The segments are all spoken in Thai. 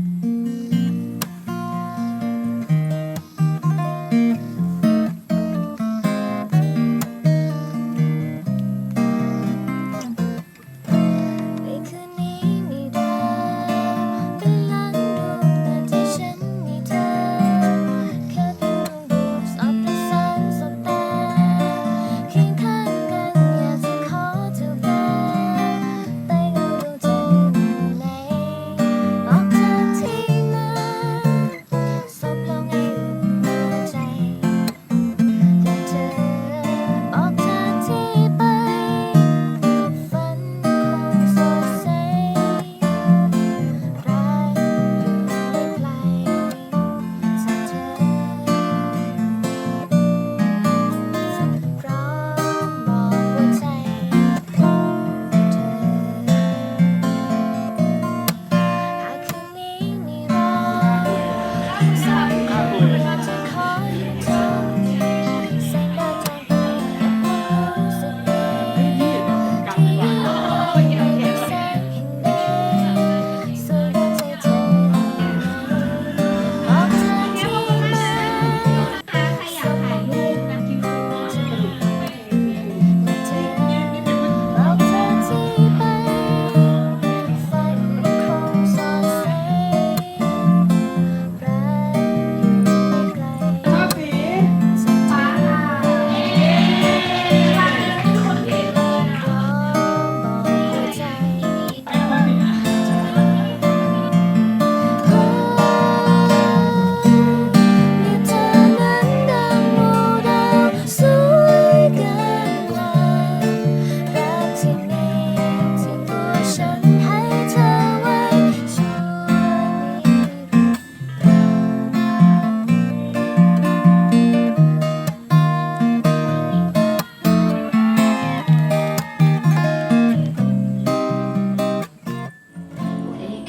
Mm-hmm.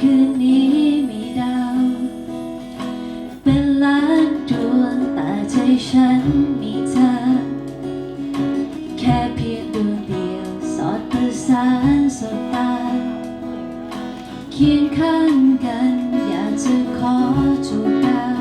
คืนนี้มีดาว เป็นล้านดวงแต่ใจฉันมีเธอ แค่เพียงดวงเดียวสอดประสานสบตาเคียงข้างกันอยากจะขอจูบดาว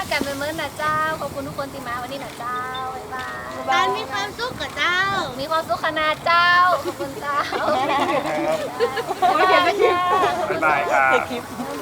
ากันเป็มือนะเจ้า ขอบคุณทุกคนที่มาวันนี้นะเจ้าบ๊ายบายบ้านมีความสุขกับเจ้า มีความสุขขนาดเจ้า ขอบคุณเจ้า ครับ บ๊ายบายครับ